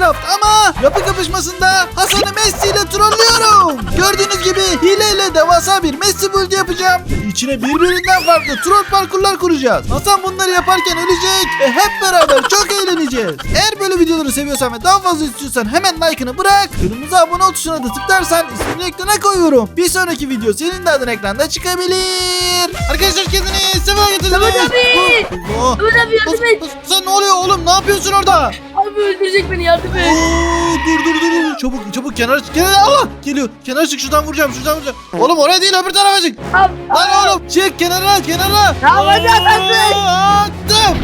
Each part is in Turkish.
Minecraft ama yapı kapışmasında Hasan'ı Messi ile trollüyorum. Gördüğünüz gibi hileyle devasa bir Messi build yapacağım. Ve İçine birbirinden farklı troll parkurlar kuracağız. Hasan bunları yaparken ölecek ve hep beraber çok eğleneceğiz. Eğer böyle videoları seviyorsan ve daha fazla istiyorsan hemen like'ını bırak. Kırmızı abone ol tuşuna da tıklarsan ismini ekrana koyuyorum. Bir sonraki video senin de adın ekranda çıkabilir. Arkadaşlar kendini sefa getirdiniz. Samet abi! Allah. Ömer abi yardım et. Sen ne oluyor oğlum? Ne yapıyorsun orada? Abi öldürecek beni yardım et. Oo, dur dur dur dur. Çabuk çabuk kenara çık. Kenara Allah geliyor. Kenara çık şuradan vuracağım şuradan vuracağım. Oğlum oraya değil öbür tarafa çık. Abi, Lan oğlum çık kenara kenara. Atarsın. Aa, Attım.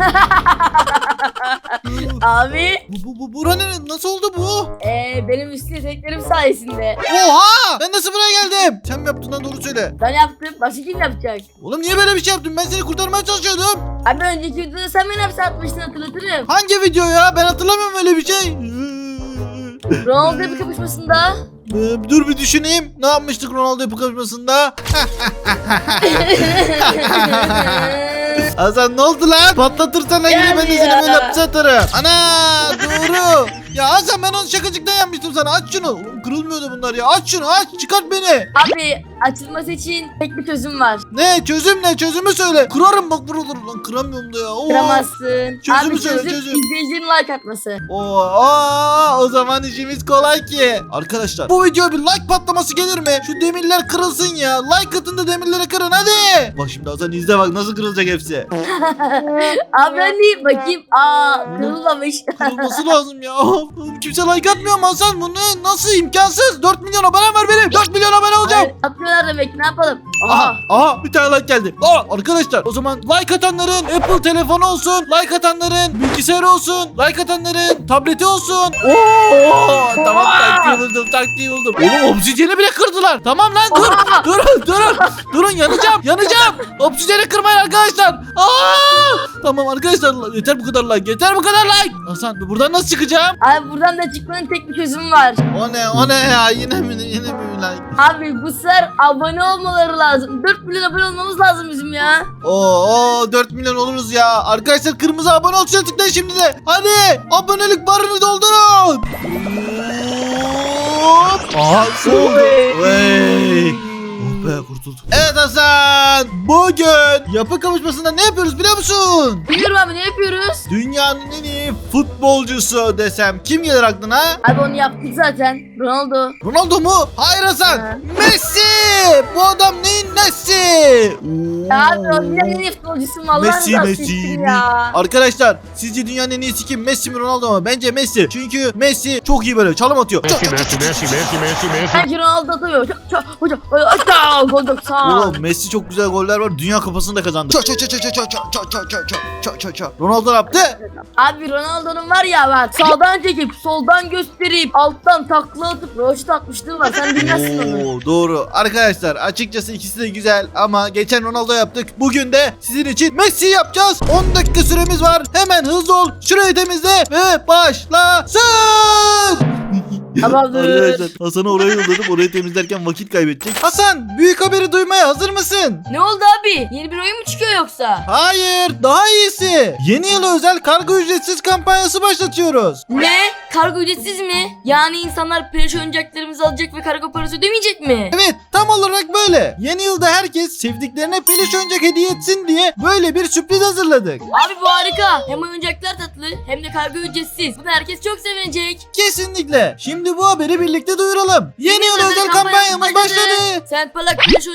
abi bu, bu, bu, bura ne? Nasıl oldu bu? ee, benim üstü yeteneklerim sayesinde. Oha! Ben nasıl buraya geldim? Sen mi yaptın lan doğru söyle. Ben yaptım. Başka kim yapacak? Oğlum niye böyle bir şey yaptın? Ben seni kurtarmaya çalışıyordum. Abi önceki videoda sen beni hapse atmıştın hatırlatırım. Hangi video ya? Ben hatırlamıyorum öyle bir şey. Ronaldo bir kapışmasında. Ee, Dur bir düşüneyim. Ne yapmıştık Ronaldo yapı kapışmasında? Hasan ne oldu lan? Patlatırsan yine ben de seni böyle hapse atarım. Ana doğru. Ya Hasan ben onu şakacıktan yapmıştım sana. Aç şunu. Oğlum kırılmıyordu bunlar ya. Aç şunu aç. Çıkart beni. Abi açılması için tek bir çözüm var. Ne çözüm ne? Çözümü söyle. Kırarım bak buraları. Lan kıramıyorum da ya. Oo. Kıramazsın. Çözümü Abi söyle, çözüm çözüm. izleyicinin like atması. Oo, aa, o zaman işimiz kolay ki. Arkadaşlar bu videoya bir like patlaması gelir mi? Şu demirler kırılsın ya. Like atın da demirleri kırın hadi. Bak şimdi Hasan izle bak nasıl kırılacak hepsi. Abi ben de bakayım. Aa kırılmamış. Kırılması lazım ya. Kimse like atmıyor mu Hasan? Bu ne? Nasıl imkansız? 4 milyon abonem var benim. 4 milyon abone olacağım. Hayır, Atmıyorlar demek ne yapalım? Aha, Aha. bir tane like geldi. Aa, arkadaşlar o zaman like atanların Apple telefonu olsun, like atanların bilgisayarı olsun, like atanların tableti olsun. Oo, tamam taktiği buldum, taktiği buldum. Oğlum obsidiyeni bile kırdılar. Tamam lan dur, durun, durun, durun yanacağım, yanacağım. Obsidiyeni kırmayın arkadaşlar. Aa, tamam arkadaşlar yeter bu kadar like, yeter bu kadar like. Hasan buradan nasıl çıkacağım? Abi buradan da çıkmanın tek bir çözümü var. O ne, o ne ya? Yine mi, yine mi like? Abi bu sefer abone olmaları lazım. 4 milyon abone olmamız lazım bizim ya. Oo, oo 4 milyon oluruz ya. Arkadaşlar kırmızı abone ol tuşuna tıklayın şimdi de. Hadi abonelik barını doldurun. Hop. Aha. Vey. Be kurtulduk. Evet Hasan. Bugün yapı kavuşmasında ne yapıyoruz biliyor musun? Biliyorum abi ne yapıyoruz? Dünyanın en iyi futbolcusu desem kim gelir aklına? Abi onu yaptık zaten. Ronaldo. Ronaldo mu? Hayır Hasan. Ha. Messi. Bu adam neyin nesi? Ya abi o dünyanın en iyi futbolcusu mu? Allah'ını Messi, Messi ya. Arkadaşlar sizce dünyanın en iyisi kim? Messi mi Ronaldo mu? Bence Messi. Çünkü Messi çok iyi böyle çalım atıyor. Messi, Messi, Messi. Messi, Messi, Messi. Sanki Ronaldo atamıyor. Çok çok hocam. Gol 90. Oğlum Messi çok güzel goller var. Dünya kupasını da kazandı. Çat çat çat çat çat çat çat çat çat çat çat çat çat. Ronaldo ne yaptı? Abi Ronaldo'nun var ya bak sağdan çekip soldan gösterip alttan takla atıp roşt atmışlığı var. Sen bilmezsin onu. Oo, doğru. Arkadaşlar açıkçası ikisi de güzel ama geçen Ronaldo yaptık. Bugün de sizin için Messi yapacağız. 10 dakika süremiz var. Hemen hızlı ol. Şurayı temizle ve başlasın. Tamamdır. Arkadaşlar Hasan'ı oraya yolladım. Orayı temizlerken vakit kaybedecek. Hasan büyük haberi duymaya hazır mısın? Ne oldu abi? Yeni bir oyun mu çıkıyor yoksa? Hayır daha iyisi. Yeni yıla özel kargo ücretsiz kampanyası başlatıyoruz. Ne? Kargo ücretsiz mi? Yani insanlar peluş oyuncaklarımızı alacak ve kargo parası ödemeyecek mi? Evet tam olarak böyle. Yeni yılda herkes sevdiklerine peluş oyuncak hediye etsin diye böyle bir sürpriz hazırladık. Abi bu harika. Hem oyuncaklar tatlı hem de kargo ücretsiz. Bunu herkes çok sevinecek. Kesinlikle. Şimdi bu haberi birlikte duyuralım. Yeni yıl özel kampanyamız başladı. Sen parlak peluş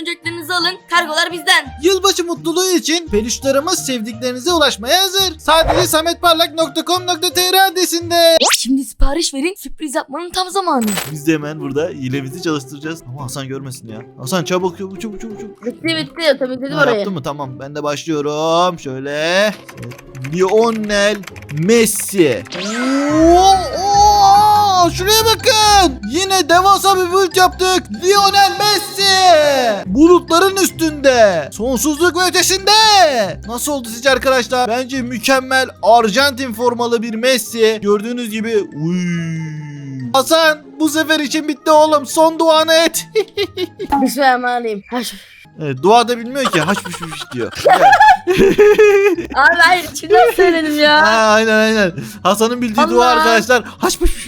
oyuncaklarınızı alın. Kargolar bizden. Yılbaşı mutluluğu için peluşlarımız sevdiklerinize ulaşmaya hazır. Sadece sametparlak.com.tr adresinde. Şimdi sipariş verin. Sürpriz yapmanın tam zamanı. Biz de hemen burada hilemizi çalıştıracağız. Ama Hasan görmesin ya. Hasan çabuk çabuk çabuk çabuk. çabuk. Bitti bitti. Tabii dedim Ha, orayı. yaptın mı? Tamam. Ben de başlıyorum. Şöyle. Lionel Messi. Oo, oo, şuraya bakın. Yine devasa bir build yaptık. Lionel Messi. Bulutların üstünde. Sonsuzluk ve ötesinde. Nasıl oldu sizce arkadaşlar? Bence mükemmel Arjantin formalı bir Messi. Gördüğünüz gibi. Uy. Hasan bu sefer için bitti oğlum. Son duanı et. Bismillahirrahmanirrahim. Ha, şu- Evet, dua da bilmiyor ki haş piş piş diyor. Evet. Abi hayır içimden söyledim Ha, ya. aynen aynen. Hasan'ın bildiği dua Allah. arkadaşlar. Haş pış.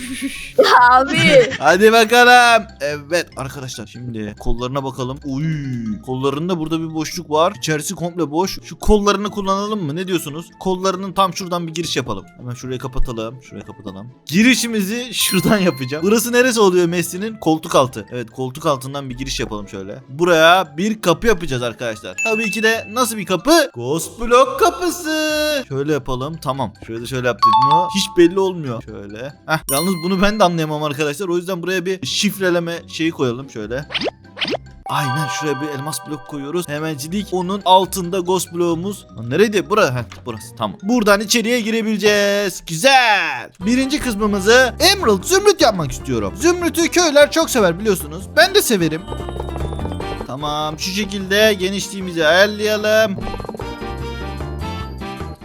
abi. Hadi bakalım. Evet arkadaşlar şimdi kollarına bakalım. Uy, kollarında burada bir boşluk var. İçerisi komple boş. Şu kollarını kullanalım mı? Ne diyorsunuz? Kollarının tam şuradan bir giriş yapalım. Hemen şurayı kapatalım. Şurayı kapatalım. Girişimizi şuradan yapacağım. Burası neresi oluyor Messi'nin? Koltuk altı. Evet koltuk altından bir giriş yapalım şöyle. Buraya bir kapı yapacağız arkadaşlar. Tabii ki de nasıl bir kapı? Ghost Block kapısı. Şöyle yapalım. Tamam. Şöyle şöyle yaptık mı? Hiç belli olmuyor. Şöyle. Heh. Yalnız bunu ben de anlayamam arkadaşlar. O yüzden buraya bir şifreleme şeyi koyalım şöyle. Aynen şuraya bir elmas blok koyuyoruz. Hemencilik onun altında ghost bloğumuz. Lan Nereydi? Burası. Heh, burası. Tamam. Buradan içeriye girebileceğiz. Güzel. Birinci kısmımızı Emerald zümrüt yapmak istiyorum. Zümrütü köyler çok sever biliyorsunuz. Ben de severim. Tamam şu şekilde genişliğimizi ayarlayalım.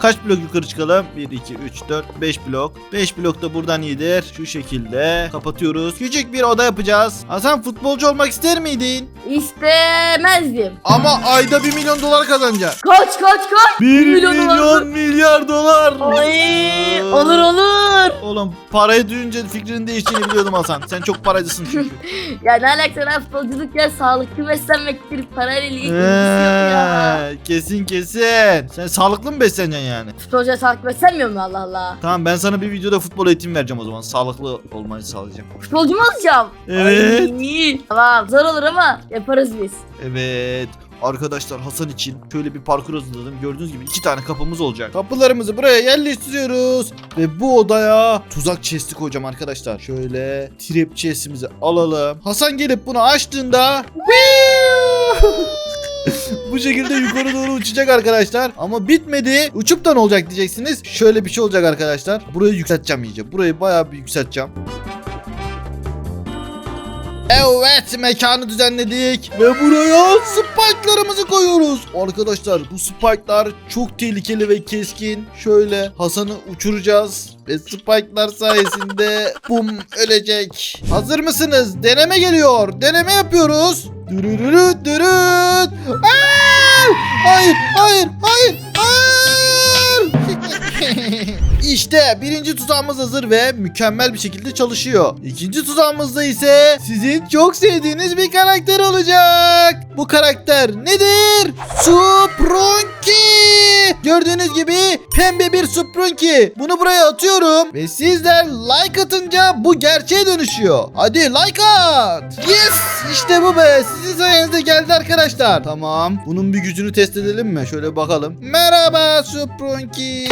Kaç blok yukarı çıkalım? 1, 2, 3, 4, 5 blok. 5 blok da buradan iyidir. Şu şekilde kapatıyoruz. Küçük bir oda yapacağız. Hasan futbolcu olmak ister miydin? İstemezdim. Ama ayda 1 milyon dolar kazanacak. Kaç kaç kaç. 1 milyon milyon, dolar. milyar dolar. Ay, olur olur. Oğlum parayı duyunca fikrin değiştiğini biliyordum Hasan. Sen çok paracısın çünkü. Ya ne alakası var futbolculuk ya sağlıklı beslenmektir. Parayla ilgili yok ya. Ee, kesin kesin. Sen sağlıklı mı besleneceksin yani? Futbolcuya sağlıklı beslenmiyor mu Allah Allah? Tamam ben sana bir videoda futbol eğitimi vereceğim o zaman. Sağlıklı olmayı sağlayacağım. Futbolcu mu olacağım? Evet. Ay, tamam zor olur ama yaparız biz. Evet. Arkadaşlar Hasan için şöyle bir parkur hazırladım. Gördüğünüz gibi iki tane kapımız olacak. Kapılarımızı buraya yerleştiriyoruz. Ve bu odaya tuzak chest'i koyacağım arkadaşlar. Şöyle trap chest'imizi alalım. Hasan gelip bunu açtığında bu şekilde yukarı doğru uçacak arkadaşlar. Ama bitmedi. Uçup da ne olacak diyeceksiniz. Şöyle bir şey olacak arkadaşlar. Burayı yükselteceğim iyice. Burayı bayağı bir yükselteceğim. Evet mekanı düzenledik ve buraya spike'larımızı koyuyoruz. Arkadaşlar bu spike'lar çok tehlikeli ve keskin. Şöyle Hasan'ı uçuracağız ve spike'lar sayesinde bum ölecek. Hazır mısınız? Deneme geliyor. Deneme yapıyoruz. Dürürürü dürüt. Hayır hayır hayır hayır. İşte birinci tuzağımız hazır ve mükemmel bir şekilde çalışıyor. İkinci tuzağımızda ise sizin çok sevdiğiniz bir karakter olacak. Bu karakter nedir? Suprunki. Gördüğünüz gibi pembe bir Suprunki. Bunu buraya atıyorum ve sizler like atınca bu gerçeğe dönüşüyor. Hadi like at. Yes işte bu be. Sizin sayenizde geldi arkadaşlar. Tamam. Bunun bir gücünü test edelim mi? Şöyle bakalım. Merhaba Suprunki.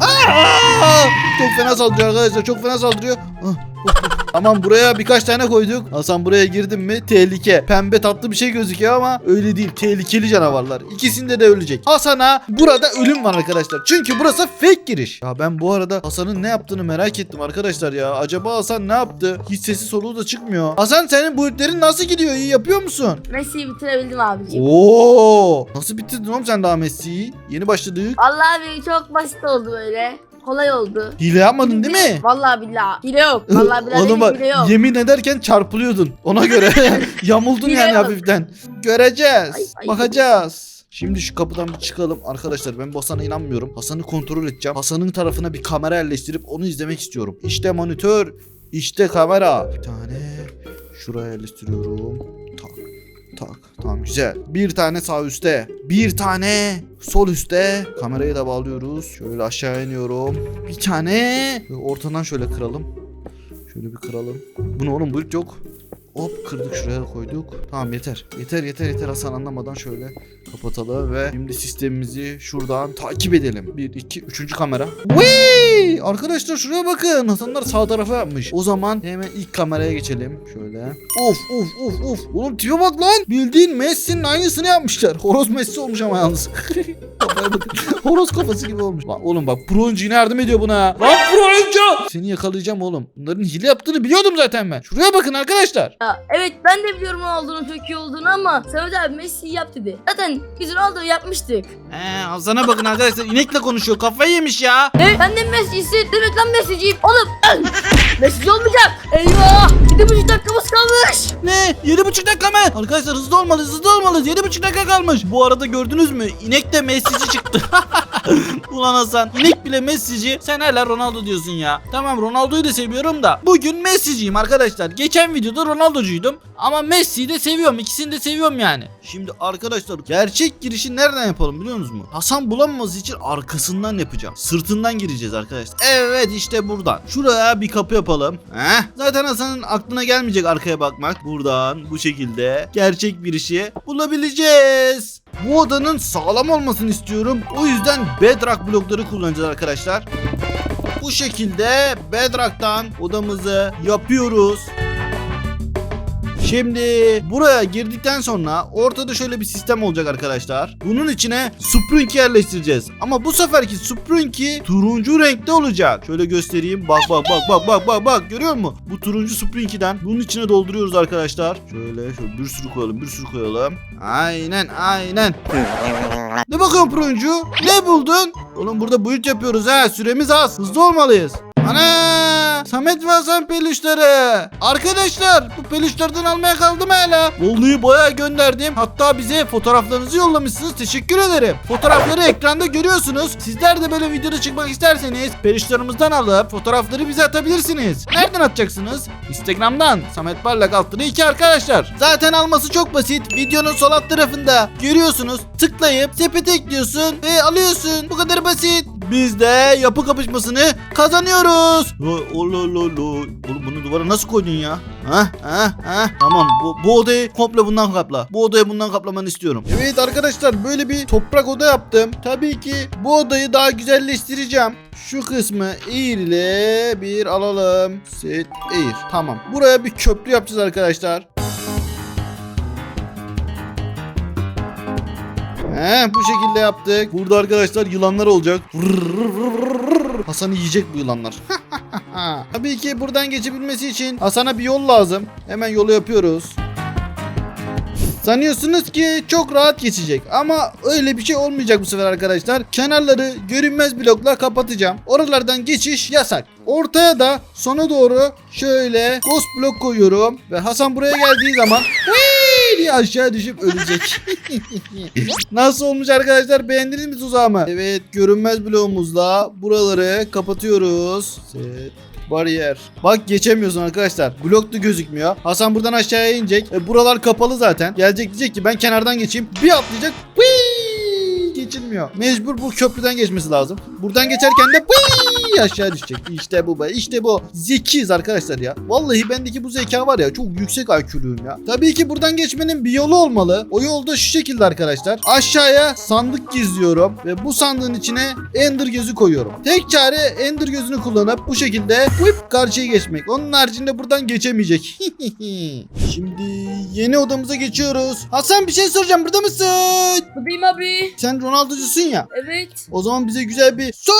Aa! Çok fena saldırıyor arkadaşlar. Çok fena saldırıyor. Ah, Tamam buraya birkaç tane koyduk. Hasan buraya girdim mi tehlike. Pembe tatlı bir şey gözüküyor ama öyle değil. Tehlikeli canavarlar. İkisinde de ölecek. Hasan'a burada ölüm var arkadaşlar. Çünkü burası fake giriş. Ya ben bu arada Hasan'ın ne yaptığını merak ettim arkadaşlar ya. Acaba Hasan ne yaptı? Hiç sesi soluğu da çıkmıyor. Hasan senin bu ülklerin nasıl gidiyor? İyi yapıyor musun? Messi'yi bitirebildim abicim. Oo! Nasıl bitirdin oğlum sen daha Messi'yi? Yeni başladık. Vallahi abi çok basit oldu böyle. Kolay oldu. Hile yapmadın değil mi? Vallahi billahi. Hile yok. Vallahi billahi Oğlum bak hile yok. yemin ederken çarpılıyordun. Ona göre yamuldun Hile yani yok. hafiften. Göreceğiz. Ay, ay. Bakacağız. Şimdi şu kapıdan bir çıkalım. Arkadaşlar ben bu Hasan'a inanmıyorum. Hasan'ı kontrol edeceğim. Hasan'ın tarafına bir kamera yerleştirip onu izlemek istiyorum. İşte monitör. işte kamera. Bir tane şuraya yerleştiriyorum. Tak. Tamam güzel. Bir tane sağ üstte. Bir tane sol üstte. Kamerayı da bağlıyoruz. Şöyle aşağı iniyorum. Bir tane. Ortadan şöyle kıralım. Şöyle bir kıralım. Bu ne oğlum bu yok. Hop kırdık şuraya koyduk. Tamam yeter. Yeter yeter yeter Hasan anlamadan şöyle kapatalım ve şimdi sistemimizi şuradan takip edelim. 1 2 3. kamera. Vay! Arkadaşlar şuraya bakın. Hasanlar sağ tarafa yapmış. O zaman hemen ilk kameraya geçelim. Şöyle. Of of of of. Oğlum tipe bak lan. Bildiğin Messi'nin aynısını yapmışlar. Horoz Messi olmuş ama yalnız. Horoz kafası gibi olmuş. Bak oğlum bak yine yardım ediyor buna. Lan oyuncu! Seni yakalayacağım oğlum. Bunların hile yaptığını biliyordum zaten ben. Şuraya bakın arkadaşlar. Ya, evet ben de biliyorum Ronaldo'nun çok iyi olduğunu ama Samet abi Messi yap dedi. Zaten biz Ronaldo'yu yapmıştık. He Hasan'a bakın arkadaşlar inekle konuşuyor kafayı yemiş ya. Ne? Sen de Messi'sin. Demek lan Messi'ciyim. Oğlum. Messi olmayacak. Eyvah. Bir buçuk dakikamız kalmış. Ne? Yedi buçuk dakika mı? Arkadaşlar hızlı olmalıyız hızlı olmalıyız. Yedi buçuk dakika kalmış. Bu arada gördünüz mü? İnek de Messi'ci çıktı. Ulan Hasan inek bile Messi'ci. Sen hala Ronaldo diyorsun ya. Tamam Ronaldo'yu da seviyorum da. Bugün Messi'ciyim arkadaşlar. Geçen videoda Ronaldo'cuydum. Ama Messi'yi de seviyorum. İkisini de seviyorum yani. Şimdi arkadaşlar gerçek girişi nereden yapalım biliyor musunuz mu? Hasan bulamaması için arkasından yapacağım. Sırtından gireceğiz arkadaşlar. Evet işte buradan. Şuraya bir kapı yapalım. Heh. Zaten Hasan'ın aklına gelmeyecek arkaya bakmak. Buradan bu şekilde gerçek bir işi bulabileceğiz. Bu odanın sağlam olmasını istiyorum. O yüzden bedrock blokları kullanacağız arkadaşlar. Bu şekilde bedrock'tan odamızı yapıyoruz. Şimdi buraya girdikten sonra ortada şöyle bir sistem olacak arkadaşlar. Bunun içine Sprink yerleştireceğiz. Ama bu seferki Sprinki turuncu renkte olacak. Şöyle göstereyim. Bak bak bak bak bak bak bak görüyor musun? Bu turuncu Sprinki'den bunun içine dolduruyoruz arkadaşlar. Şöyle şöyle bir sürü koyalım bir sürü koyalım. Aynen aynen. Ne bakıyorsun turuncu? Ne buldun? Oğlum burada build yapıyoruz ha. Süremiz az. Hızlı olmalıyız. Ana! Samet ve Hasan peluşları. Arkadaşlar bu peluşlardan almaya kaldım hala. Vallahi bayağı gönderdim. Hatta bize fotoğraflarınızı yollamışsınız. Teşekkür ederim. Fotoğrafları ekranda görüyorsunuz. Sizler de böyle videoda çıkmak isterseniz peluşlarımızdan alıp fotoğrafları bize atabilirsiniz. Nereden atacaksınız? Instagram'dan. Samet Parlak altına iki arkadaşlar. Zaten alması çok basit. Videonun sol alt tarafında görüyorsunuz. Tıklayıp sepete ekliyorsun ve alıyorsun. Bu kadar basit. Biz de yapı kapışmasını kazanıyoruz. Allah. Oğlum bunu duvara nasıl koydun ya? Ha ha ha. Tamam bu, bu odayı komple bundan kapla. Bu odayı bundan kaplamanı istiyorum. Evet arkadaşlar böyle bir toprak oda yaptım. Tabii ki bu odayı daha güzelleştireceğim. Şu kısmı eğir ile bir alalım. Set eğir. Tamam. Buraya bir köprü yapacağız arkadaşlar. He, bu şekilde yaptık. Burada arkadaşlar yılanlar olacak. Hasan'ı yiyecek bu yılanlar. Tabii ki buradan geçebilmesi için Hasan'a bir yol lazım. Hemen yolu yapıyoruz. Sanıyorsunuz ki çok rahat geçecek ama öyle bir şey olmayacak bu sefer arkadaşlar. Kenarları görünmez blokla kapatacağım. Oralardan geçiş yasak. Ortaya da sona doğru şöyle ghost blok koyuyorum ve Hasan buraya geldiği zaman! Diye aşağı düşüp ölecek. Nasıl olmuş arkadaşlar beğendiniz mi tuzağımı? Evet görünmez bloğumuzla buraları kapatıyoruz. Set bariyer. Bak geçemiyorsun arkadaşlar. Blok da gözükmüyor. Hasan buradan aşağıya inecek. E, buralar kapalı zaten. Gelecek diyecek ki ben kenardan geçeyim. Bir atlayacak. Whee! Geçilmiyor. Mecbur bu köprüden geçmesi lazım. Buradan geçerken de Whee! aşağı düşecek. İşte bu be. İşte bu. Zekiyiz arkadaşlar ya. Vallahi bendeki bu zeka var ya çok yüksek IQ'luyum ya. Tabii ki buradan geçmenin bir yolu olmalı. O yol da şu şekilde arkadaşlar. Aşağıya sandık gizliyorum ve bu sandığın içine Ender gözü koyuyorum. Tek çare Ender gözünü kullanıp bu şekilde whip karşıya geçmek. Onun haricinde buradan geçemeyecek. Şimdi yeni odamıza geçiyoruz. Hasan bir şey soracağım. Burada mısın? Buradayım abi. Sen Ronaldo'cusun ya. Evet. O zaman bize güzel bir su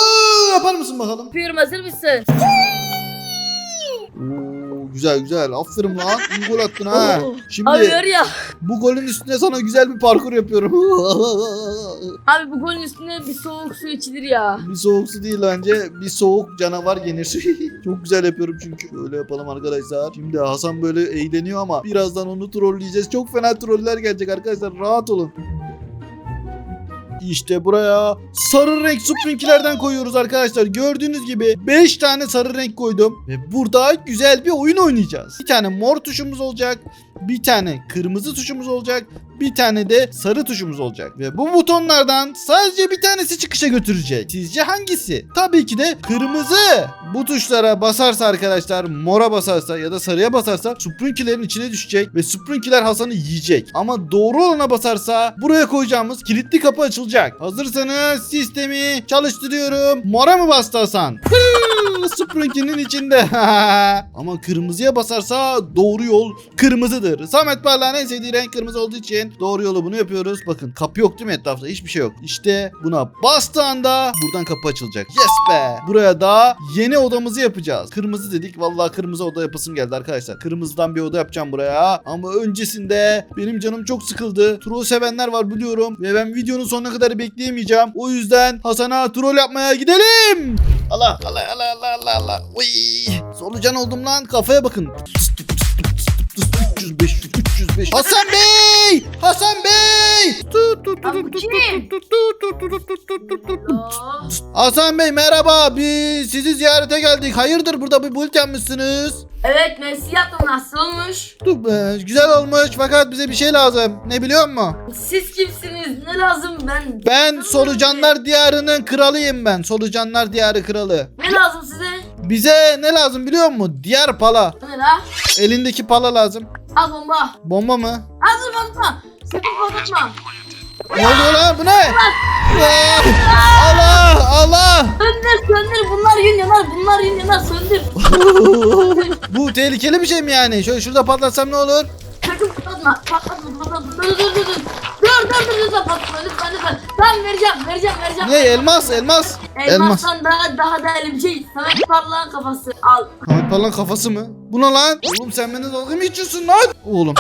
yapar mısın bakalım? Yapıyorum hazır mısın? Oo, güzel güzel. Aferin lan. İyi gol attın ha. Oo. Şimdi Abi var ya. bu golün üstüne sana güzel bir parkur yapıyorum. Abi bu golün üstüne bir soğuk su içilir ya. bir soğuk su değil bence. Bir soğuk canavar yenir. Çok güzel yapıyorum çünkü. Şöyle yapalım arkadaşlar. Şimdi Hasan böyle eğleniyor ama birazdan onu trolleyeceğiz. Çok fena troller gelecek arkadaşlar. Rahat olun. İşte buraya sarı renk sprinkilerden koyuyoruz arkadaşlar. Gördüğünüz gibi 5 tane sarı renk koydum. Ve burada güzel bir oyun oynayacağız. Bir tane mor tuşumuz olacak. Bir tane kırmızı tuşumuz olacak. Bir tane de sarı tuşumuz olacak. Ve bu butonlardan sadece bir tanesi çıkışa götürecek. Sizce hangisi? Tabii ki de kırmızı. Bu tuşlara basarsa arkadaşlar mora basarsa ya da sarıya basarsa Sprinkilerin içine düşecek ve Sprinkiler Hasan'ı yiyecek. Ama doğru olana basarsa buraya koyacağımız kilitli kapı açılacak. Hazırsanız sistemi çalıştırıyorum. Mora mı bastı Hasan? Hıı! Sprunky'nin içinde. Ama kırmızıya basarsa doğru yol kırmızıdır. Samet Parlak'ın en sevdiği renk kırmızı olduğu için doğru yolu bunu yapıyoruz. Bakın kapı yok değil mi etrafta? Hiçbir şey yok. İşte buna bastığı anda buradan kapı açılacak. Yes be. Buraya da yeni odamızı yapacağız. Kırmızı dedik. Vallahi kırmızı oda yapasım geldi arkadaşlar. Kırmızıdan bir oda yapacağım buraya. Ama öncesinde benim canım çok sıkıldı. Troll sevenler var biliyorum. Ve ben videonun sonuna kadar bekleyemeyeceğim. O yüzden Hasan'a troll yapmaya gidelim. Allah Allah Allah Allah Allah Allah. Uy. Solucan oldum lan. Kafaya bakın. 300 500 305 Hasan Bey! Hasan Bey! Lan bu kim? Aa, Hasan Bey merhaba. Biz sizi ziyarete geldik. Hayırdır burada bir bulut yapmışsınız? Evet Messi yaptım nasıl olmuş? Dur be, Güzel olmuş fakat bize bir şey lazım. Ne biliyor musun? Siz kimsiniz? Ne lazım ben? Ben Solucanlar Diyarı'nın kralıyım ben. Solucanlar Diyarı kralı. Ne lazım size? Bize ne lazım biliyor musun? Diğer pala. Ne la? Elindeki pala lazım. Al bomba. Bomba mı? Dur patlatma. Sakın patlatma. Ne oluyor lan bu ne? Allah Allah. Söndür söndür bunlar gün yanar bunlar gün yanar söndür. bu tehlikeli bir şey mi yani? Şöyle şurada patlatsam ne olur? Sakın patlatma patlatma patlatma dur dur dur dur. Dur lütfen lütfen. Tamam vereceğim vereceğim vereceğim. Ne elmas elmas. Elmas. Elmastan daha daha değerli bir şey. Samet Parlak'ın kafası al. Ahmet Parlak'ın kafası mı? Bu ne lan? Oğlum sen beni dalga mı geçiyorsun lan? Oğlum.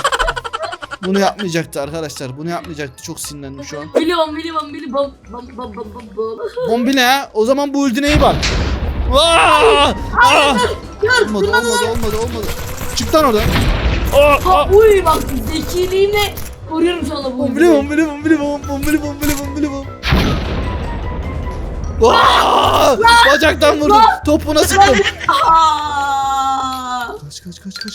Bunu yapmayacaktı arkadaşlar. Bunu yapmayacaktı. Çok sinirlendim şu an. Biliyorum biliyorum biliyorum. Bam bam bam bam bam bam. Bombi ne ha? O zaman bu öldüğüne iyi bak. Aa! Aa! Dur Olmadı olmadı olmadı olmadı. Çık lan oradan. Ha uy bak zekiliğimle koruyorum şu anda bu. Bombili bombili bombili bom bombili bombili bombili bom. Aa! Bacaktan vurdum. Topuna sıktım. Kaç kaç kaç kaç kaç.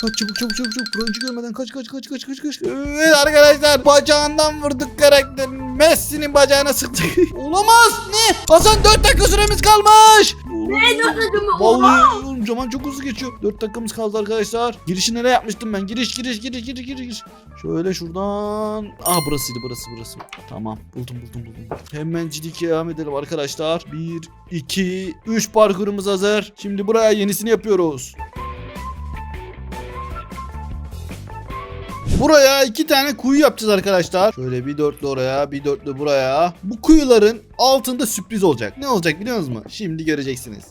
Kaç çabuk çabuk çabuk çabuk. Broncu görmeden kaç kaç kaç kaç kaç kaç. Evet arkadaşlar bacağından vurduk karakterin. Messi'nin bacağına sıktık. Olamaz. Ne? Hasan 4 dakika süremiz kalmış. Ne dört dakika mı? Vallahi oğlum zaman çok hızlı geçiyor. 4 dakikamız kaldı arkadaşlar. Girişi nereye yapmıştım ben? Giriş giriş giriş giriş giriş. Şöyle şuradan. Ah burasıydı burası burası. Tamam buldum buldum buldum. Hemencilik devam edelim arkadaşlar. 1, 2, 3 parkurumuz hazır. Şimdi buraya yenisini yapıyoruz. Buraya iki tane kuyu yapacağız arkadaşlar. Şöyle bir dörtlü oraya, bir dörtlü buraya. Bu kuyuların altında sürpriz olacak. Ne olacak biliyor musunuz? Şimdi göreceksiniz.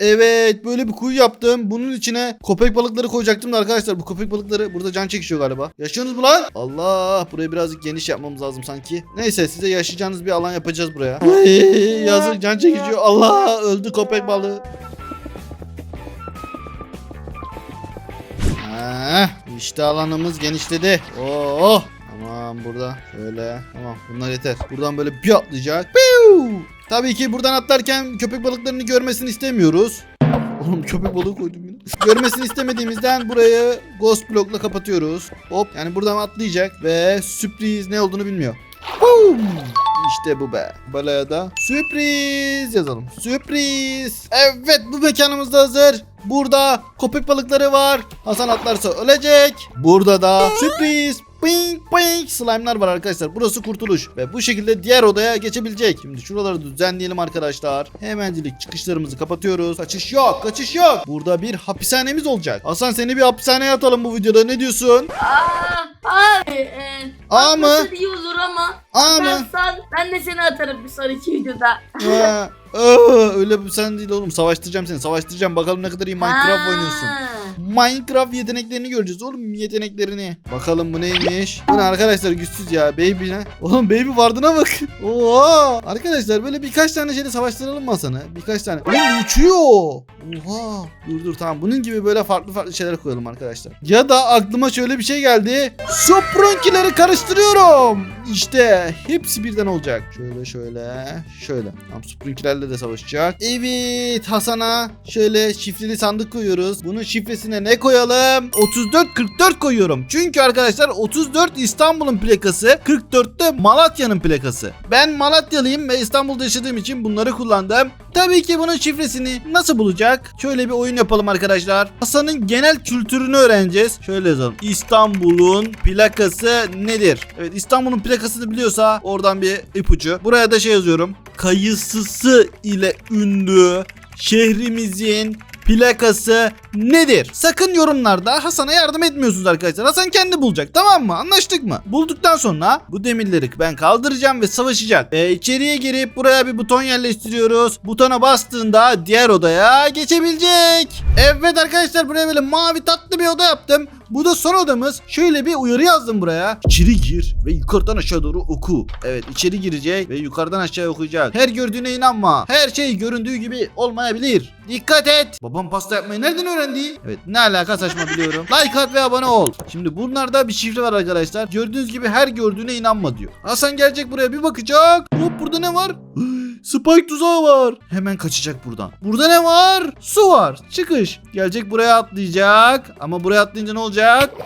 Evet böyle bir kuyu yaptım. Bunun içine köpek balıkları koyacaktım da arkadaşlar bu köpek balıkları burada can çekişiyor galiba. Yaşıyorsunuz mu lan? Allah burayı birazcık geniş yapmamız lazım sanki. Neyse size yaşayacağınız bir alan yapacağız buraya. Ay, yazık can çekişiyor. Allah öldü köpek balığı. Heh, işte alanımız genişledi. Oh. Tamam burada şöyle. Tamam bunlar yeter. Buradan böyle bir atlayacak. Piu! Tabii ki buradan atlarken köpek balıklarını görmesini istemiyoruz. Oğlum köpek balığı koydum yine. Görmesini istemediğimizden burayı ghost blockla kapatıyoruz. Hop yani buradan atlayacak ve sürpriz ne olduğunu bilmiyor. Boom! İşte bu be. Balaya da sürpriz yazalım. Sürpriz. Evet bu mekanımız da hazır. Burada köpek balıkları var. Hasan atlarsa ölecek. Burada da sürpriz. Ping ping slime'lar var arkadaşlar. Burası kurtuluş. Ve bu şekilde diğer odaya geçebilecek. Şimdi şuraları düzenleyelim arkadaşlar. Hemencilik çıkışlarımızı kapatıyoruz. Kaçış yok. Kaçış yok. Burada bir hapishanemiz olacak. Hasan seni bir hapishaneye atalım bu videoda. Ne diyorsun? Aa, abi, e, A mı? iyi olur ama. A mı? Atarsan ben de seni atarım bir sonraki videoda. Ha, aa, öyle bir sen değil oğlum. Savaştıracağım seni. Savaştıracağım. Bakalım ne kadar iyi Minecraft Ha. oynuyorsun. Minecraft yeteneklerini göreceğiz oğlum yeteneklerini. Bakalım bu neymiş? Bu ne arkadaşlar güçsüz ya baby ne? Oğlum baby vardığına bak. Oo! Arkadaşlar böyle birkaç tane şeyle savaştıralım mı Hasan'ı? Birkaç tane. Oğlum uçuyor. Oha. Dur dur tamam bunun gibi böyle farklı farklı şeyler koyalım arkadaşlar. Ya da aklıma şöyle bir şey geldi. Supronkileri karıştırıyorum. İşte hepsi birden olacak. Şöyle şöyle şöyle. Tamam Supronkilerle de savaşacak. Evet Hasan'a şöyle şifreli sandık koyuyoruz. Bunun şifresine ne koyalım? 3444 koyuyorum. Çünkü arkadaşlar 34 İstanbul'un plakası, 44 de Malatya'nın plakası. Ben Malatyalıyım ve İstanbul'da yaşadığım için bunları kullandım. Tabii ki bunun şifresini nasıl bulacak? Şöyle bir oyun yapalım arkadaşlar. Hasan'ın genel kültürünü öğreneceğiz. Şöyle yazalım. İstanbul'un plakası nedir? Evet İstanbul'un plakasını biliyorsa oradan bir ipucu. Buraya da şey yazıyorum. kayısısı ile ünlü şehrimizin plakası nedir? Sakın yorumlarda Hasan'a yardım etmiyorsunuz arkadaşlar. Hasan kendi bulacak tamam mı? Anlaştık mı? Bulduktan sonra bu demirleri ben kaldıracağım ve savaşacak. Ee, içeriye girip buraya bir buton yerleştiriyoruz. Butona bastığında diğer odaya geçebilecek. Evet arkadaşlar buraya böyle mavi tatlı bir oda yaptım. Bu da son odamız. Şöyle bir uyarı yazdım buraya. İçeri gir ve yukarıdan aşağı doğru oku. Evet içeri girecek ve yukarıdan aşağı okuyacak. Her gördüğüne inanma. Her şey göründüğü gibi olmayabilir. Dikkat et. Babam pasta yapmayı nereden öğrendi? Evet ne alaka saçma biliyorum. Like at ve abone ol. Şimdi bunlarda bir şifre var arkadaşlar. Gördüğünüz gibi her gördüğüne inanma diyor. Hasan gelecek buraya bir bakacak. Hop burada ne var? Spike tuzağı var. Hemen kaçacak buradan. Burada ne var? Su var. Çıkış. Gelecek buraya atlayacak. Ama buraya atlayınca ne olacak?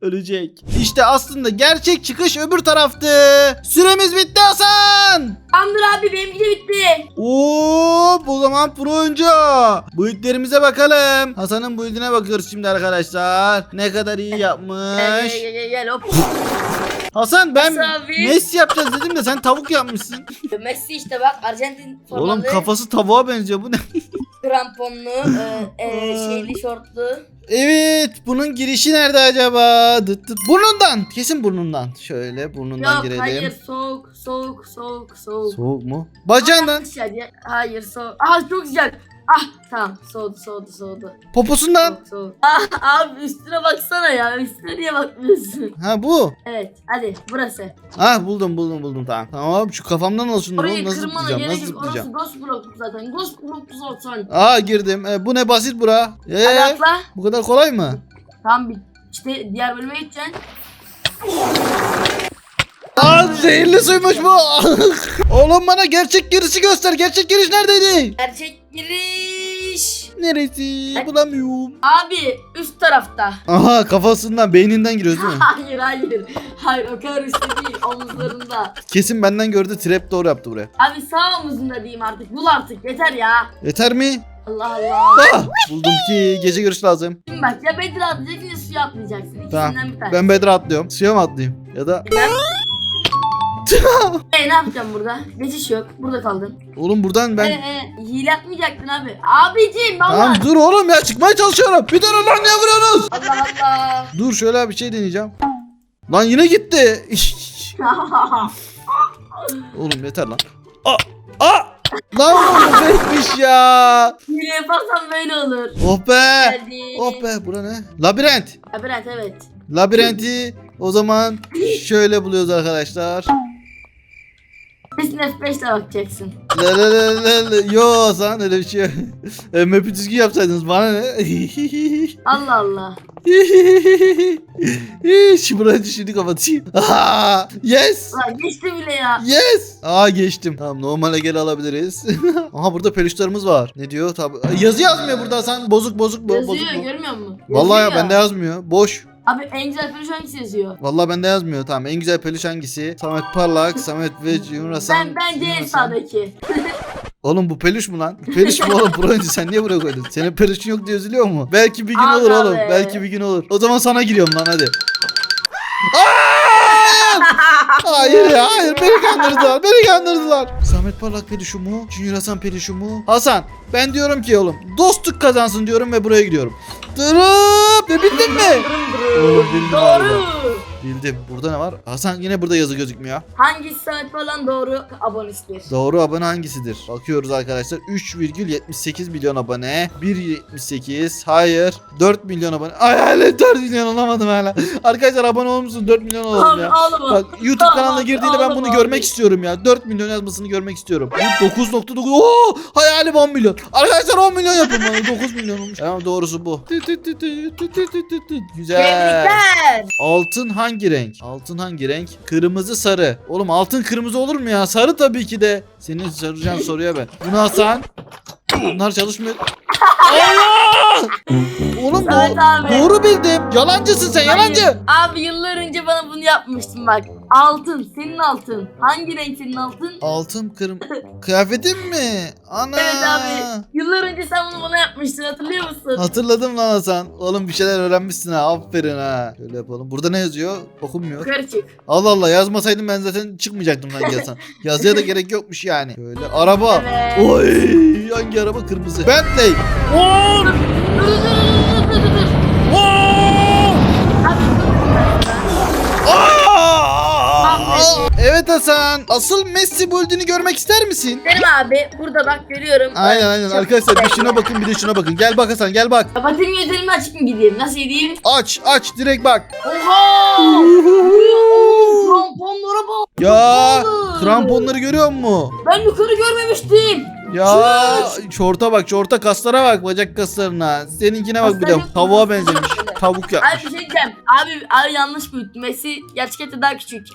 Ölecek. İşte aslında gerçek çıkış öbür taraftı. Süremiz bitti Hasan. Tamamdır abi benimki de bitti. Oo, o zaman pro oyuncu. Build'lerimize bakalım. Hasan'ın build'ine bakıyoruz şimdi arkadaşlar. Ne kadar iyi Gel yapmış. gel gel gel, gel hop. Hasan ben abi. Messi yapacağız dedim de sen tavuk yapmışsın. Messi işte bak Arjantin formalı. Oğlum kafası tavuğa benziyor bu ne? Kramponlu, e, e, şeyli şortlu. Evet bunun girişi nerede acaba? Dıt dıt. Burnundan. Kesin burnundan. Şöyle burnundan Yok girelim. hayır soğuk soğuk soğuk soğuk. Soğuk mu? Bacağından. Hayır soğuk. Ah çok sıcak. Ah tamam soğudu soğudu soğudu. Poposundan. Soğuk soğuk. Ah abi üstüne baksana ya. Üstüne niye bakmıyorsun? Ha bu. Evet hadi burası. Ha buldum buldum buldum tamam. Tamam şu kafamdan olsun. Orayı Nasıl kırmana zıplayacağım? gerek Nasıl yok. Orası zıplayacağım? ghost block zaten. Ghost block zaten. Aa girdim. E, bu ne basit bura. Hadi Ee, atla. bu kadar kolay mı? Tamam bir işte diğer bölüme geçeceksin. Aa zehirli suymuş bu. Oğlum bana gerçek girişi göster. Gerçek giriş neredeydi? Gerçek giriş. Neresi? Bulamıyorum. Abi üst tarafta. Aha kafasından beyninden giriyoruz değil mi? Hayır hayır. Hayır o kadar üstte değil omuzlarında. Kesin benden gördü trap doğru yaptı buraya. Abi sağ omuzunda diyeyim artık. Bul artık yeter ya. Yeter mi? Allah Allah. Ah, buldum ki gece görüş lazım. Şimdi bak ya Bedir atlayacaksın ya suya atlayacaksın. İkisinden Tamam. bir tane. Ben bedre atlıyorum. Suya mı atlayayım? Ya da Ben... e, ne yapacağım burada? Geçiş yok. Burada kaldın. oğlum buradan Ben... E, e, hile yapmayacaktın abi. Abicim valla. Tamam dur oğlum ya çıkmaya çalışıyorum. Bir tane lan niye vuruyorsunuz? Allah Allah. Dur şöyle bir şey deneyeceğim. Lan yine gitti. oğlum yeter lan. Aa! Aa! Lan bu bekmiş ya. hile yaparsan böyle olur. Oh be. Geldi. Oh be bura ne? Labirent. Labirent evet. Labirenti o zaman şöyle buluyoruz arkadaşlar. Kesin F5 ile bakacaksın. La la la la la. Yo sen öyle bir şey yok. E, Map'i düzgün yapsaydınız bana ne? Allah Allah. Burayı şimdi kapatayım. Aa, yes. Ulan geçti bile ya. Yes. Aa geçtim. Tamam normale geri alabiliriz. Aha burada peluşlarımız var. Ne diyor? Tabi yazı yazmıyor burada sen. Bozuk bozuk bu. Yazıyor Bozuk bu. görmüyor musun? Vallahi ya Yazıyor. bende yazmıyor. Boş. Abi en güzel peluş hangisi yazıyor? Vallahi bende yazmıyor. Tamam en güzel peluş hangisi? Samet Parlak, Samet ve Cumhur Hasan. Ben bence en sağdaki. Oğlum bu peluş mu lan? Peluş mu oğlum? Oyuncu sen niye buraya koydun? Senin peluşun yok diye üzülüyor mu? Belki bir gün Abi olur oğlum. abi. Belki bir gün olur. O zaman sana giriyorum lan hadi. Aa! Hayır ya hayır beni kandırdılar beni kandırdılar. Samet Parlak peluşu mu? Junior Hasan peluşu mu? Hasan ben diyorum ki oğlum dostluk kazansın diyorum ve buraya gidiyorum. Dırıp ne bildin mi? Oğlum bildim Doğru. Bildim. Burada ne var? Hasan yine burada yazı gözükmüyor. Hangisi Samet falan doğru abonesiktir? Doğru abone hangisidir? Bakıyoruz arkadaşlar. 3,78 milyon abone. 1,78. Hayır. 4 milyon abone. Ay hala 4 milyon olamadım hala. Arkadaşlar abone olur musun? 4 milyon olalım Abi ya. ağlama. Bak YouTube kanalına girdiğinde ben bunu ağlama görmek abi. istiyorum ya. 4 milyon yazmasını görmek istiyorum. Bu 9.9. Oo! Hayalim 10 milyon. Arkadaşlar 10 milyon yapın bana. 9 milyon olmuş. Tamam doğrusu bu. Tü tü tü tü tü tü tü tü tü. Güzel. Tebrikler. Altın hangi renk? Altın hangi renk? Kırmızı sarı. Oğlum altın kırmızı olur mu ya? Sarı tabii ki de. Senin soracağın soruya ben. Bunu Hasan. Bunlar çalışmıyor. Allah! Oğlum Evet do- abi. doğru bildim. Yalancısın sen yalancı. Hayır. Abi yıllar önce bana bunu yapmıştın bak. Altın. Senin altın. Hangi renk senin altın? Altın kırm... Kıyafetim mi? Ana. Evet abi. Yıllar önce sen bunu bana yapmıştın hatırlıyor musun? Hatırladım lan Hasan. Oğlum bir şeyler öğrenmişsin ha. Aferin ha. Şöyle yapalım. Burada ne yazıyor? Okunmuyor. Yukarı çık. Allah Allah yazmasaydım ben zaten çıkmayacaktım sanki Hasan. Yazıya da gerek yokmuş yani. Şöyle araba. Evet. Oy hangi araba kırmızı? Bentley. Aa! Evet Hasan. Asıl Messi build'ini görmek ister misin? Derim abi burada bak görüyorum. Aynen aynen Çok arkadaşlar bir şuna bakın bir de şuna bakın. Gel bak Hasan gel bak. Kapatayım gözlerimi açık mı gideyim? Nasıl gideyim? Aç aç direkt bak. Oha! Kramponlara bak. Ya kramponları görüyor musun? Ben yukarı görmemiştim. Ya şorta bak şorta kaslara bak bacak kaslarına. Seninkine bak bir Kaslar de yok tavuğa benzemiş. Tavuk Abi yapmış. bir şey diyeceğim. Abi, abi yanlış büyüttüm. Messi gerçekten daha küçük.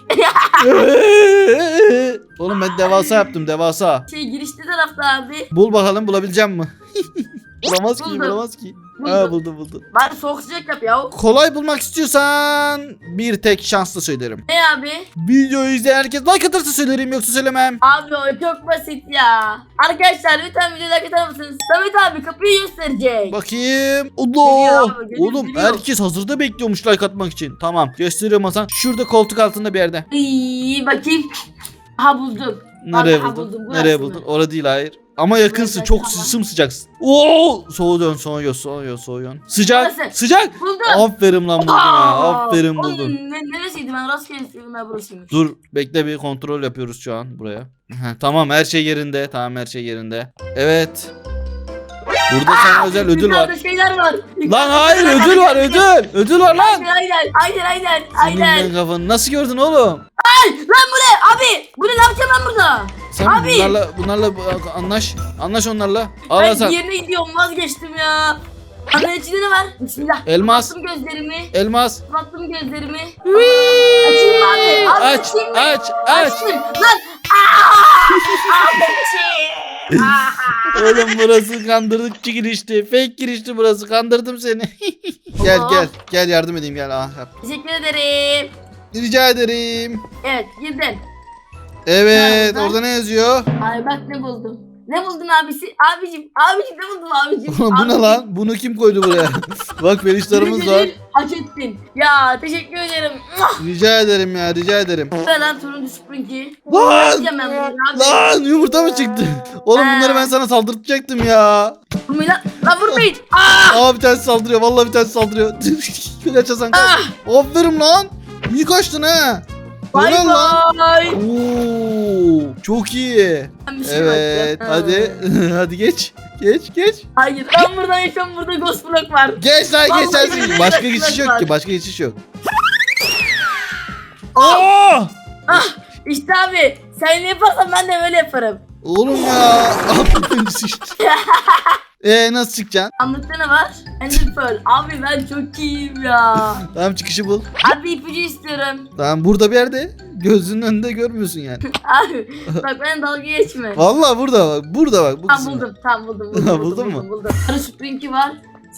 Oğlum ben devasa yaptım devasa. şey girişte tarafta abi. Bul bakalım bulabileceğim mi? bulamaz ki Buldum. bulamaz ki. Ha buldum buldum. Bari soğuk sıcak yap ya. Kolay bulmak istiyorsan bir tek şanslı söylerim. Ne abi? Videoyu izleyen herkes like atarsa söylerim yoksa söylemem. Abi o çok basit ya. Arkadaşlar lütfen videoya like atar mısınız? Samet abi kapıyı gösterecek. Bakayım. Geliyor Allah. abi, geliyor, Oğlum geliyor. herkes hazırda bekliyormuş like atmak için. Tamam gösteriyorum Hasan. Şurada koltuk altında bir yerde. İyi bakayım. Ha buldum. Nereye buldun? buldum, burası Nereye mı? buldun? Orada değil hayır. Ama yakınsın. Çok tamam. sımsıcaksın. Oo! Soğuyorsun, soğuyor, soğuyor, soğuyorsun. Sıcak, Burası. sıcak. Buldum. Aferin lan buldun. Aa, Aferin oğlum, buldun. Ne, neresiydi ben rastgele istedim ben burasıymış. Dur bekle bir kontrol yapıyoruz şu an buraya. Tamam her şey yerinde. Tamam her şey yerinde. Evet. Burada sana özel ödül var. Yukarıda şeyler var. Lan hayır ödül var ödül. Ödül var lan. Aynen aynen aynen aynen Senin aynen. ben kafanı nasıl gördün oğlum? Ay, lan bu ne abi? Bu ne ne yapacağım ben burada? Sen Abi. bunlarla bunlarla bu- anlaş. Anlaş onlarla. Al ben Hasan. yerine gidiyorum vazgeçtim ya. Anne içinde ne var? Bismillah. Elmas. Kapattım gözlerimi. Elmas. Kapattım gözlerimi. Açayım abi. abi Aç açayım mı? aç aç. Açtım. Lan. Aaa. Oğlum burası kandırdıkçı girişti. Fake girişti burası. Kandırdım seni. gel gel. Gel yardım edeyim gel. Ah, yap. Teşekkür ederim. Rica ederim. Evet girdin. Evet Nerede? orada ne yazıyor? Ay bak ne buldum. Ne buldun abisi? Abicim, abicim ne buldun abicim? Oğlum bu ne Abicim, lan? Bunu kim koydu buraya? Bak pelişlerimiz var. ödül Hak ettin. Ya teşekkür ederim. Muah! Rica ederim ya rica ederim. Ver lan turuncu springi. Lan! Yiyeceğim ben bunu abi. Lan yumurta mı çıktı? Oğlum bunları Ha. ben sana saldırtacaktım ya. Vurmayın lan. Lan vurmayın. Aa! Aa bir tanesi saldırıyor. Vallahi bir tanesi saldırıyor. kaç Hasan kaç. Ah! Aferin lan. İyi kaçtın ha. Bay lan? bay. Oo, çok iyi. Ben bir şey Evet bakacağım. hadi hadi geç. Geç geç. Hayır ben buradan yaşam burada ghost block var. Geç lan Vallahi geçersin. billahi Başka geçmez geçiş yok var. ki. Başka geçiş yok. Aa! Ah işte abi sen ne yaparsan ben de böyle yaparım. Oğlum ya. Aferin işte. Eee nasıl çıkacaksın? Anlıkta ne var? Ender Pearl. Abi ben çok iyiyim ya. Tamam çıkışı bul. Abi ipucu istiyorum. Tamam burada bir yerde. Gözünün önünde görmüyorsun yani. Abi bak ben dalga geçme. Vallahi burada bak. Burada bak. Bu kısımda. buldum. Tamam buldum. buldum, Ha, buldum, buldun mu? buldum, buldum. Sarı springi var.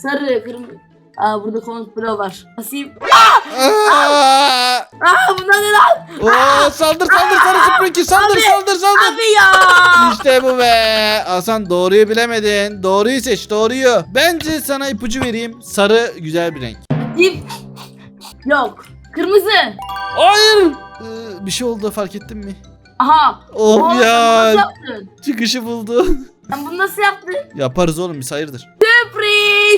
Sarı, kırmızı. Aa burada kontrol var. Nasıl? Aa! Aa bunlar ne lan? Oo, saldır saldır sarı sprinki saldır Abi, saldır saldır. Abi ya. İşte bu be. Hasan doğruyu bilemedin. Doğruyu seç doğruyu. Bence sana ipucu vereyim. Sarı güzel bir renk. Dip. Yok. Kırmızı. Hayır. Ee, bir şey oldu fark ettin mi? Aha. Of Oğlum, Sen bunu ya. nasıl yaptın? Çıkışı buldu. Sen bunu nasıl yaptın? Yaparız oğlum biz hayırdır.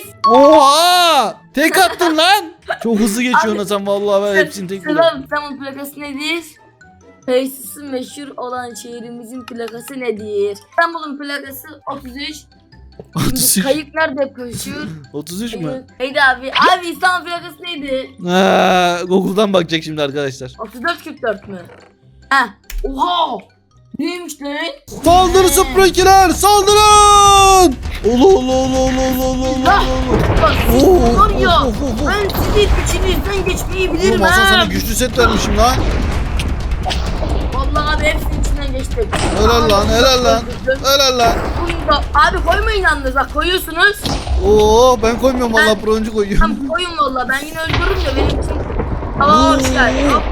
Sürpriz. Oha! Tek attın lan. Çok hızlı geçiyorsun Hasan vallahi ben hepsini tek. Selam. Tamam plakası nedir? Kayısısı meşhur olan şehrimizin plakası nedir? İstanbul'un plakası 33. Şimdi 33. kayık nerede koşuyor? 33 mü? Neydi abi? Abi İstanbul plakası neydi? Ha, Google'dan bakacak şimdi arkadaşlar. 34 44 mü? Heh. Oha! Neymiş lan? Saldırı Sprinkiler saldırın! Ulu ulu ulu ulu ulu ulu ulu. Bak siz Oo, var ya. of, of, of. Ben sizin içinizden geçmeyi Oğlum bilirim Hasan sana ha. güçlü set vermişim lan. Vallahi abi hepsinin içinden geçtik. Helal lan helal lan. Helal lan. Bunu da abi koymayın yalnız bak koyuyorsunuz. Oo ben koymuyorum valla broncu koyuyorum. Tam koyun valla ben yine öldürürüm de benim için. Tamam hoş geldin. Hop.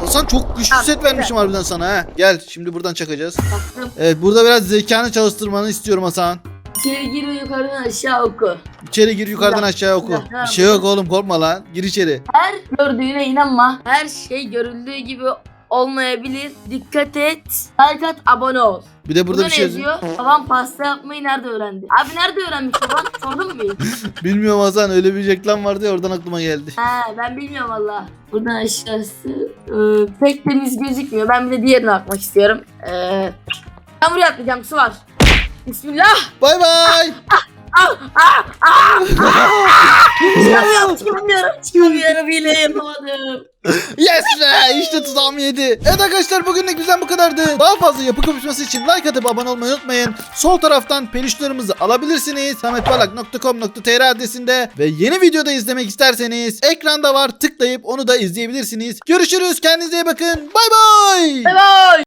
Hasan çok güçlü Tamam, set vermişim harbiden sana ha. Gel şimdi buradan çakacağız. Baktım. Evet burada biraz zekanı çalıştırmanı istiyorum Hasan. İçeri gir ve yukarıdan aşağı oku. İçeri gir yukarıdan Güzel, aşağı oku. güzel, Bir tamam. şey yok oğlum korkma lan. Gir içeri. Her gördüğüne inanma. Her şey görüldüğü gibi olmayabilir. Dikkat et. Like at, abone ol. Bir de burada Burada bir şey yazıyor? Babam pasta yapmayı nerede öğrendi? Abi nerede öğrenmiş babam? Sordun mu hiç? Bilmiyorum Hasan öyle bir reklam vardı ya oradan aklıma geldi. Ha ben bilmiyorum valla. Buradan aşağısı e, pek temiz gözükmüyor. Ben bir de diğerine bakmak istiyorum. E, ben buraya atlayacağım su var. Bismillah. Bay bay. Çıkamıyorum çıkamıyorum. Çıkamıyorum bile yapamadım. yes be işte tuzağım yedi. Evet arkadaşlar bugünlük bizden bu kadardı. Daha fazla yapı kapışması için like atıp abone olmayı unutmayın. Sol taraftan peluşlarımızı alabilirsiniz. sametbalak.com.tr adresinde ve yeni videoda izlemek isterseniz ekranda var tıklayıp onu da izleyebilirsiniz. Görüşürüz kendinize iyi bakın. Bay bay. Bay bay.